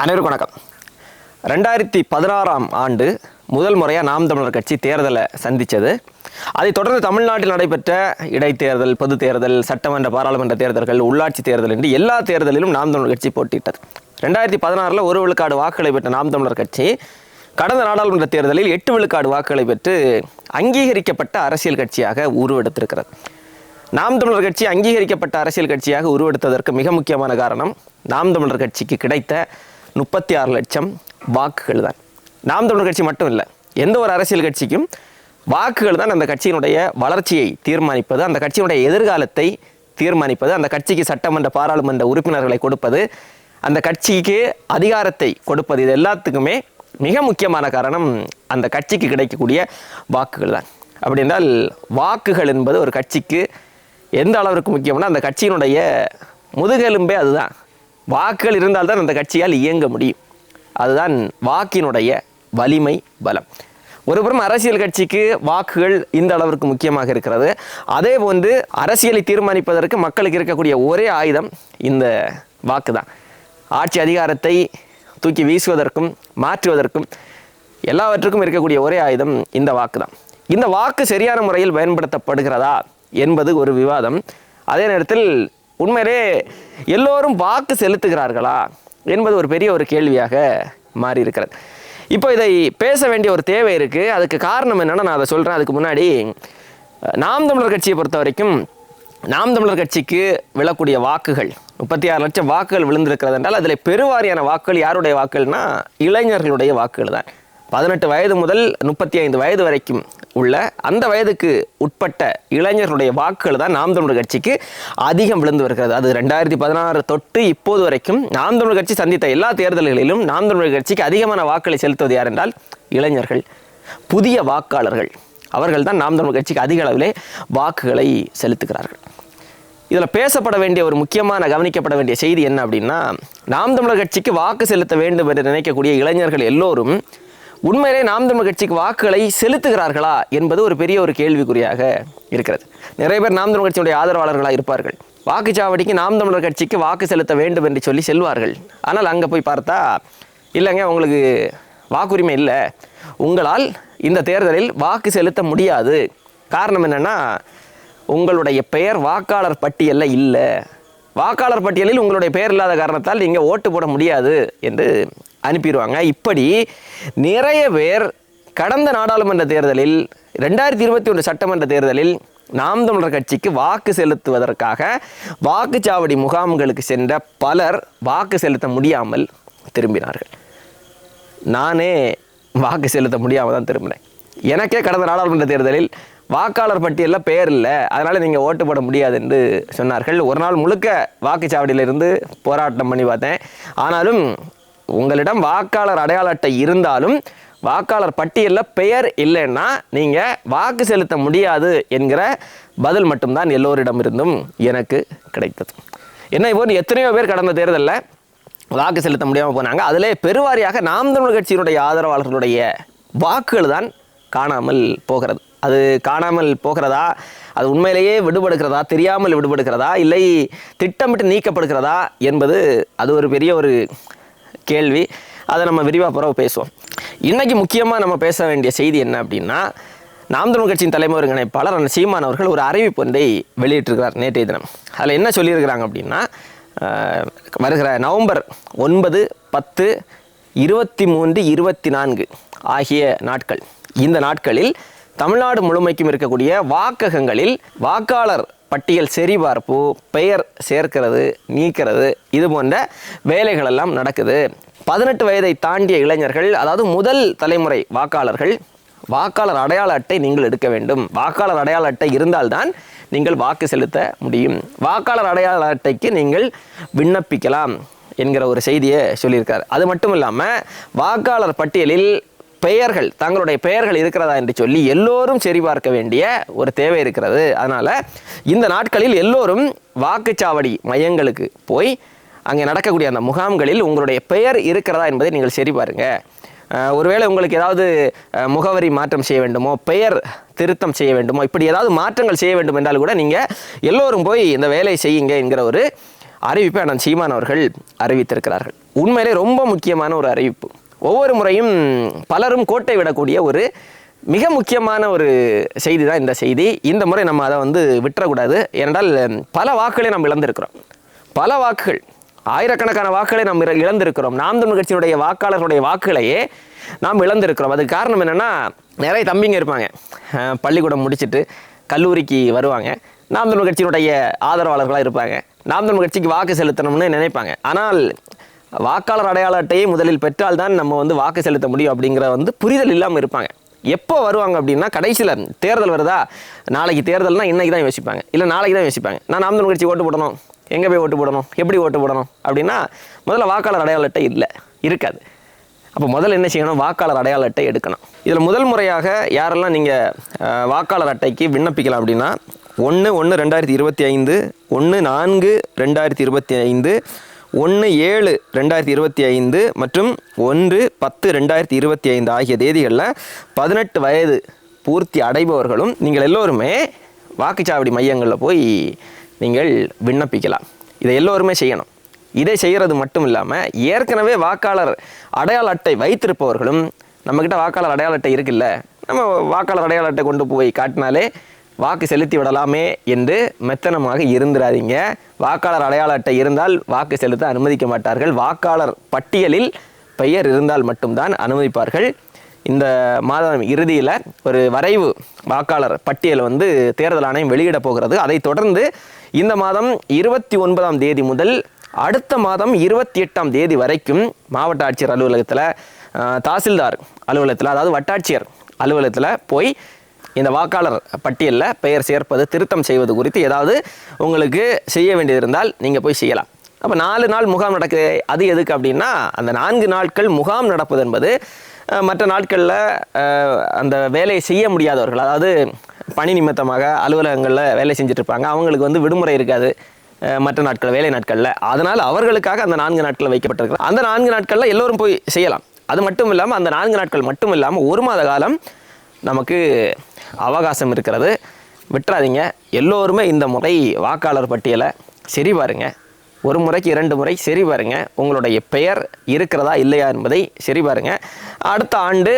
அனைவருக்கும் வணக்கம். ரெண்டாயிரத்தி பதினாறாம் ஆண்டு முதல் முறையாக நாம் தமிழர் கட்சி தேர்தலை சந்தித்தது. அதைத் தொடர்ந்து தமிழ்நாட்டில் நடைபெற்ற இடைத்தேர்தல் பொது தேர்தல் சட்டமன்ற பாராளுமன்ற தேர்தல்கள் உள்ளாட்சி தேர்தல் என்று எல்லா தேர்தலிலும் நாம் தமிழர் கட்சி போட்டியிட்டது. ரெண்டாயிரத்தி பதினாறில் ஒரு விழுக்காடு வாக்குகளை பெற்ற நாம் தமிழர் கட்சி கடந்த நாடாளுமன்ற தேர்தலில் எட்டு விழுக்காடு வாக்குகளை பெற்று அங்கீகரிக்கப்பட்ட அரசியல் கட்சியாக உருவெடுத்திருக்கிறது. நாம் தமிழர் கட்சி அங்கீகரிக்கப்பட்ட அரசியல் கட்சியாக உருவெடுத்ததற்கு மிக முக்கியமான காரணம் நாம் தமிழர் கட்சிக்கு கிடைத்த முப்பத்தி ஆறு லட்சம் வாக்குகள் தான். நாம் தமிழர் கட்சி மட்டும் இல்லை எந்த ஒரு அரசியல் கட்சிக்கும் வாக்குகள் தான் அந்த கட்சியினுடைய வளர்ச்சியை தீர்மானிப்பது அந்த கட்சியினுடைய எதிர்காலத்தை தீர்மானிப்பது அந்த கட்சிக்கு சட்டமன்ற பாராளுமன்ற உறுப்பினர்களை கொடுப்பது அந்த கட்சிக்கு அதிகாரத்தை கொடுப்பது இது எல்லாத்துக்குமே மிக முக்கியமான காரணம் அந்த கட்சிக்கு கிடைக்கக்கூடிய வாக்குகள் தான். அப்படி என்றால் வாக்குகள் என்பது ஒரு கட்சிக்கு எந்த அளவிற்கு முக்கியம்னா அந்த கட்சியினுடைய முதுகெலும்பே அதுதான். வாக்குகள் இருந்தால்தான் அந்த கட்சியால் இயங்க முடியும். அதுதான் வாக்கினுடைய வலிமை பலம். ஒருபுறம் அரசியல் கட்சிக்கு வாக்குகள் இந்த அளவிற்கு முக்கியமாக இருக்கிறது. அதே போன்று அரசியலை தீர்மானிப்பதற்கு மக்களுக்கு இருக்கக்கூடிய ஒரே ஆயுதம் இந்த வாக்கு தான் ஆட்சி அதிகாரத்தை தூக்கி வீசுவதற்கும் மாற்றுவதற்கும் எல்லாவற்றுக்கும் இருக்கக்கூடிய ஒரே ஆயுதம் இந்த வாக்கு தான் இந்த வாக்கு சரியான முறையில் பயன்படுத்தப்படுகிறதா என்பது ஒரு விவாதம். அதே நேரத்தில் உண்மையிலே எல்லோரும் வாக்கு செலுத்துகிறார்களா என்பது ஒரு பெரிய ஒரு கேள்வியாக மாறி இருக்கிறது இப்போ இதை பேச வேண்டிய ஒரு தேவை இருக்குது அதுக்கு காரணம் என்னென்னா நான் அதை சொல்கிறேன் அதுக்கு முன்னாடி நாம் தமிழர் கட்சியை பொறுத்த வரைக்கும் நாம் தமிழர் கட்சிக்கு விழக்கூடிய வாக்குகள் முப்பத்தி ஆறு லட்சம் வாக்குகள் விழுந்திருக்கிறது என்றால் அதில் பெருவாரியான வாக்குகள் யாருடைய வாக்குகள்னா இளைஞர்களுடைய வாக்குகள் தான். பதினெட்டு வயது முதல் முப்பத்தி ஐந்து வயது வரைக்கும் உள்ள அந்த வயதுக்கு உட்பட்ட இளைஞர்களுடைய வாக்குகள் தான் நாம் தமிழர் கட்சிக்கு அதிகம் விழுந்து வருகிறது. அது ரெண்டாயிரத்தி பதினாறு தொட்டு இப்போது வரைக்கும் நாம் தமிழர் கட்சி சந்தித்த எல்லா தேர்தல்களிலும் நாம் தமிழர் கட்சிக்கு அதிகமான வாக்குகளை செலுத்துவது யார் என்றால் இளைஞர்கள். புதிய வாக்காளர்கள். அவர்கள் தான் நாம் தமிழர் கட்சிக்கு அதிக அளவிலே வாக்குகளை செலுத்துகிறார்கள். இதில் பேசப்பட வேண்டிய ஒரு முக்கியமான கவனிக்கப்பட வேண்டிய செய்தி என்ன அப்படின்னா நாம் தமிழர் கட்சிக்கு வாக்கு செலுத்த வேண்டும் என்று நினைக்கக்கூடிய இளைஞர்கள் எல்லோரும் உண்மையிலே நாம் தமிழ் கட்சிக்கு வாக்குகளை செலுத்துகிறார்களா என்பது ஒரு பெரிய ஒரு கேள்விக்குறியாக இருக்கிறது. நிறைய பேர் நாம் தமிழ் கட்சியுடைய ஆதரவாளர்களாக இருப்பார்கள். வாக்குச்சாவடிக்கு நாம் தமிழர் கட்சிக்கு வாக்கு செலுத்த வேண்டும் என்று சொல்லி செல்வார்கள். ஆனால் அங்கே போய் பார்த்தா இல்லைங்க உங்களுக்கு வாக்குரிமை இல்லை. உங்களால் இந்த தேர்தலில் வாக்கு செலுத்த முடியாது. காரணம் என்னென்னா உங்களுடைய பெயர் வாக்காளர் பட்டியலில் இல்லை. வாக்காளர் பட்டியலில் உங்களுடைய பெயர் இல்லாத காரணத்தால் நீங்கள் ஓட்டு போட முடியாது என்று அனுப்பிடுவாங்க. இப்படி நிறைய பேர் கடந்த நாடாளுமன்ற தேர்தலில் ரெண்டாயிரத்தி இருபத்தி ஒன்று சட்டமன்ற தேர்தலில் நாம் தமிழர் கட்சிக்கு வாக்கு செலுத்துவதற்காக வாக்குச்சாவடி முகாம்களுக்கு சென்ற பலர் வாக்கு செலுத்த முடியாமல் திரும்பினார்கள். நானே வாக்கு செலுத்த முடியாமல் தான் திரும்பினேன். எனக்கே கடந்த நாடாளுமன்ற தேர்தலில் வாக்காளர் பட்டியலில் பெயர் இல்லை. அதனால் நீங்கள் ஓட்டு போட முடியாது என்று சொன்னார்கள். ஒரு நாள் முழுக்க வாக்குச்சாவடியிலிருந்து போராட்டம் பண்ணி பார்த்தேன். ஆனாலும் உங்களிடம் வாக்காளர் அடையாள அட்டை இருந்தாலும் வாக்காளர் பட்டியலில் பெயர் இல்லைன்னா நீங்கள் வாக்கு செலுத்த முடியாது என்கிற பதில் மட்டும்தான் எல்லோரிடமிருந்தும் எனக்கு கிடைத்தது. என்ன இப்போ எத்தனையோ பேர் கடந்த தேர்தலில் வாக்கு செலுத்த முடியாமல் போனாங்க. அதிலே பெருவாரியாக நாம் தமிழ் கட்சியினுடைய ஆதரவாளர்களுடைய வாக்குகள் தான் காணாமல் போகிறது. அது காணாமல் போகிறதா? அது உண்மையிலேயே விடுபடுகிறதா? தெரியாமல் விடுபடுகிறதா? இல்லை திட்டமிட்டு நீக்கப்படுகிறதா? என்பது அது ஒரு பெரிய ஒரு கேள்வி. அதை நம்ம விரிவாக பிறகு பேசுவோம். இன்றைக்கி முக்கியமாக நம்ம பேச வேண்டிய செய்தி என்ன அப்படின்னா நாம் தமிழ் கட்சியின் தலைமை ஒருங்கிணைப்பாளர் சீமான் அவர்கள் ஒரு அறிவிப்பு ஒன்றை வெளியிட்டிருக்கிறார் நேற்றைய தினம். அதில் என்ன சொல்லியிருக்கிறாங்க அப்படின்னா வருகிற நவம்பர் ஒன்பது பத்து இருபத்தி மூன்று இருபத்தி நான்கு ஆகிய நாட்கள். இந்த நாட்களில் தமிழ்நாடு முழுமைக்கும் இருக்கக்கூடிய வாக்ககங்களில் வாக்காளர் பட்டியல் சரிபார்ப்பு பெயர் சேர்க்கிறது நீக்கிறது இது போன்ற வேலைகள் எல்லாம் நடக்குது. பதினெட்டு வயதை தாண்டிய இளைஞர்கள் அதாவது முதல் தலைமுறை வாக்காளர்கள் வாக்காளர் அடையாள அட்டை நீங்கள் எடுக்க வேண்டும். வாக்காளர் அடையாள அட்டை இருந்தால்தான் நீங்கள் வாக்கு செலுத்த முடியும். வாக்காளர் அடையாள அட்டைக்கு நீங்கள் விண்ணப்பிக்கலாம் என்கிற ஒரு செய்தியை சொல்லியிருக்கார். அது மட்டும் இல்லாமல் வாக்காளர் பட்டியலில் பெயர்கள் தங்களுடைய பெயர்கள் இருக்கிறதா என்று சொல்லி எல்லோரும் சரிபார்க்க வேண்டிய ஒரு தேவை இருக்கிறது. அதனால் இந்த நாட்களில் எல்லோரும் வாக்குச்சாவடி மையங்களுக்கு போய் அங்கே நடக்கக்கூடிய அந்த முகாம்களில் உங்களுடைய பெயர் இருக்கிறதா என்பதை நீங்கள் சரிபாருங்க. பாருங்கள் ஒருவேளை உங்களுக்கு ஏதாவது முகவரி மாற்றம் செய்ய வேண்டுமோ பெயர் திருத்தம் செய்ய வேண்டுமோ இப்படி ஏதாவது மாற்றங்கள் செய்ய வேண்டும் என்றால் கூட நீங்கள் எல்லோரும் போய் இந்த வேலையை செய்யுங்க என்கிற ஒரு அறிவிப்பை அண்ணன் சீமான் அவர்கள் அறிவித்திருக்கிறார்கள். உண்மையிலே ரொம்ப முக்கியமான ஒரு அறிவிப்பு. ஒவ்வொரு முறையும் பலரும் கோட்டை விடக்கூடிய ஒரு மிக முக்கியமான ஒரு செய்தி தான் இந்த செய்தி. இந்த முறை நம்ம அதை வந்து விட்டுறக்கூடாது. ஏனென்றால் பல வாக்குகளை நாம் இழந்திருக்கிறோம். பல வாக்குகள் ஆயிரக்கணக்கான வாக்குகளை நாம் இழந்திருக்கிறோம். நாம் தமிழ் கட்சியினுடைய வாக்காளர்களுடைய வாக்குகளையே நாம் இழந்திருக்கிறோம். அதுக்கு காரணம் என்னென்னா நிறைய தம்பிங்க இருப்பாங்க. பள்ளிக்கூடம் முடிச்சிட்டு கல்லூரிக்கு வருவாங்க. நாம் தமிழ் கட்சியினுடைய ஆதரவாளர்களாக இருப்பாங்க. நாம் தமிழ் கட்சிக்கு வாக்கு செலுத்தணும்னு நினைப்பாங்க. ஆனால் வாக்காளர் அடையாள அட்டையை முதலில் பெற்றால்தான் நம்ம வந்து வாக்கு செலுத்த முடியும் அப்படிங்கிற வந்து புரிதல் இல்லாமல் இருப்பாங்க. எப்போ வருவாங்க அப்படின்னா கடைசியில் தேர்தல் வருதா? நாளைக்கு தேர்தல்னால் இன்றைக்கி தான் யோசிப்பாங்க. இல்லை நாளைக்கு தான் யோசிப்பாங்க. நான் நாம் கட்சி ஓட்டு போடணும். எங்கே போய் ஓட்டு போடணும்? எப்படி ஓட்டு போடணும்? அப்படின்னா முதல்ல வாக்காளர் அடையாள அட்டை இல்லை. இருக்காது. அப்போ முதல்ல என்ன செய்யணும்? வாக்காளர் அடையாள அட்டை எடுக்கணும். இதில் முதல் முறையாக யாரெல்லாம் நீங்கள் வாக்காளர் அட்டைக்கு விண்ணப்பிக்கலாம் அப்படின்னா ஒன்று ஒன்று ரெண்டாயிரத்தி இருபத்தி ஐந்து ஒன்று நான்கு ரெண்டாயிரத்தி இருபத்தி ஐந்து ஒன்று ஏழு ரெண்டாயிரத்தி இருபத்தி ஐந்து மற்றும் ஒன்று பத்து ரெண்டாயிரத்தி இருபத்தி ஐந்து ஆகிய தேதிகளில் பதினெட்டு வயது பூர்த்தி அடைபவர்களும் நீங்கள் எல்லோருமே வாக்குச்சாவடி மையங்களில் போய் நீங்கள் விண்ணப்பிக்கலாம். இதை எல்லோருமே செய்யணும். இதை செய்கிறது மட்டும் இல்லாமல் ஏற்கனவே வாக்காளர் அடையாள அட்டை வைத்திருப்பவர்களும் நம்மக்கிட்ட வாக்காளர் அடையாள அட்டை இருக்குல்ல நம்ம வாக்காளர் அடையாள அட்டை கொண்டு போய் காட்டினாலே வாக்கு செலுத்தி விடலாமே என்று மெத்தனமாக இருந்துடாதீங்க வாக்காளர் அடையாள அட்டை இருந்தால் வாக்கு செலுத்த அனுமதிக்க மாட்டார்கள். வாக்காளர் பட்டியலில் பெயர் இருந்தால் மட்டும்தான் அனுமதிப்பார்கள். இந்த மாதம் இறுதியில் ஒரு வரைவு வாக்காளர் பட்டியல் வந்து தேர்தல் ஆணையம் வெளியிட போகிறது. அதைத் தொடர்ந்து இந்த மாதம் இருபத்தி ஒன்பதாம் தேதி முதல் அடுத்த மாதம் இருபத்தி எட்டாம் தேதி வரைக்கும் மாவட்ட ஆட்சியர் அலுவலகத்தில் தாசில்தார் அலுவலகத்தில் அதாவது வட்டாட்சியர் அலுவலகத்தில் போய் இந்த வாக்காளர் பட்டியலில் பெயர் சேர்ப்பது திருத்தம் செய்வது குறித்து ஏதாவது உங்களுக்கு செய்ய வேண்டியது இருந்தால் நீங்கள் போய் செய்யலாம். அப்போ நாலு நாள் முகாம் நடக்குது அது எதுக்கு அப்படின்னா அந்த நான்கு நாட்கள் முகாம் நடப்பது என்பது மற்ற நாட்களில் அந்த வேலையை செய்ய முடியாதவர்கள் அதாவது பணி நிமித்தமாக அலுவலகங்களில் வேலை செஞ்சுட்ருப்பாங்க அவங்களுக்கு வந்து விடுமுறை இருக்காது மற்ற நாட்கள் வேலை நாட்களில். அதனால் அவர்களுக்காக அந்த நான்கு நாட்கள் வைக்கப்பட்டிருக்கு அந்த நான்கு நாட்களில் எல்லோரும் போய் செய்யலாம். அது மட்டும் இல்லாமல் அந்த நான்கு நாட்கள் மட்டும் இல்லாமல் ஒரு மாத காலம் நமக்கு அவகாசம் இருக்கிறது. விட்டுறாதீங்க. எல்லோருமே இந்த முறை வாக்காளர் பட்டியலை சரி பாருங்க. ஒரு முறைக்கு இரண்டு முறை சரி பாருங்க. உங்களுடைய பெயர் இருக்கிறதா இல்லையா என்பதை சரி பாருங்க. அடுத்த ஆண்டு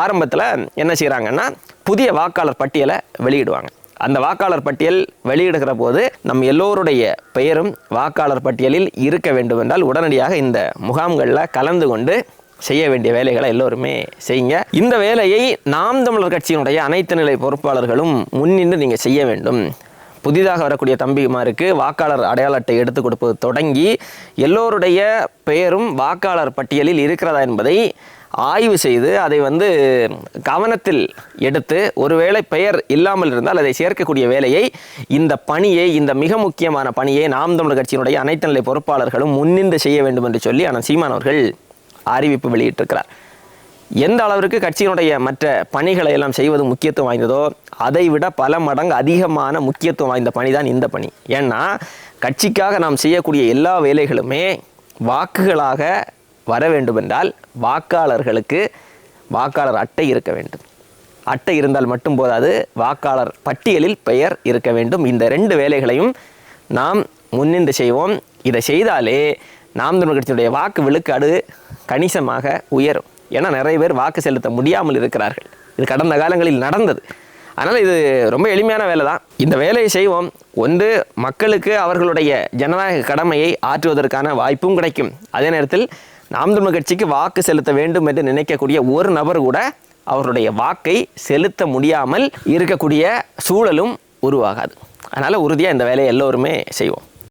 ஆரம்பத்தில் என்ன செய்கிறாங்கன்னா புதிய வாக்காளர் பட்டியலை வெளியிடுவாங்க. அந்த வாக்காளர் பட்டியல் வெளியிடுகிற போது நம் எல்லோருடைய பெயரும் வாக்காளர் பட்டியலில் இருக்க வேண்டும் என்றால் உடனடியாக இந்த முகாம்களில் கலந்து கொண்டு செய்ய வேண்டிய வேலைகளை எல்லோருமே செய்யுங்க. இந்த வேலையை நாம் தமிழர் கட்சியினுடைய அனைத்து நிலை பொறுப்பாளர்களும் முன்னின்று நீங்கள் செய்ய வேண்டும். புதிதாக வரக்கூடிய தம்பிமாருக்கு வாக்காளர் அடையாள அட்டை எடுத்து கொடுப்பது தொடங்கி எல்லோருடைய பெயரும் வாக்காளர் பட்டியலில் இருக்கிறதா என்பதை ஆய்வு செய்து அதை வந்து கவனத்தில் எடுத்து ஒருவேளை பெயர் இல்லாமல் இருந்தால் அதை சேர்க்கக்கூடிய வேலையை இந்த பணியை இந்த மிக முக்கியமான பணியை நாம் தமிழர் கட்சியினுடைய அனைத்து நிலை பொறுப்பாளர்களும் முன்னின்று செய்ய வேண்டும் என்று சொல்லி ஆனால் சீமான் அவர்கள் அறிவிப்பு வெளியிட்டிருக்கிறார். எந்த அளவிற்கு கட்சியினுடைய மற்ற பணிகளை எல்லாம் செய்வது முக்கியத்துவம் வாய்ந்ததோ அதை விட பல மடங்கு அதிகமான முக்கியத்துவம் வாய்ந்த பணி தான் இந்த பணி. ஏன்னா கட்சிக்காக நாம் செய்யக்கூடிய எல்லா வேலைகளுமே வாக்குகளாக வர வேண்டுமென்றால் வாக்காளர்களுக்கு வாக்காளர் அட்டை இருக்க வேண்டும். அட்டை இருந்தால் மட்டும் போதாது வாக்காளர் பட்டியலில் பெயர் இருக்க வேண்டும். இந்த ரெண்டு வேலைகளையும் நாம் முன்னின்று செய்வோம். இதை செய்தாலே நாம் தமிழர் கட்சியினுடைய வாக்கு விழுக்காடு கணிசமாக உயரும். ஏன்னா நிறைய பேர் வாக்கு செலுத்த முடியாமல் இருக்கிறார்கள். இது கடந்த காலங்களில் நடந்தது. அதனால் இது ரொம்ப எளிமையான வேலை தான். இந்த வேலையை செய்வோம். ஒன்று மக்களுக்கு அவர்களுடைய ஜனநாயக கடமையை ஆற்றுவதற்கான வாய்ப்பும் கிடைக்கும். அதே நேரத்தில் நாம் தமிழர் கட்சிக்கு வாக்கு செலுத்த வேண்டும் என்று நினைக்கக்கூடிய ஒரு நபர் கூட அவருடைய வாக்கை செலுத்த முடியாமல் இருக்கக்கூடிய சூழலும் உருவாகாது. அதனால் உறுதியாக இந்த வேலையை எல்லோருமே செய்வோம்.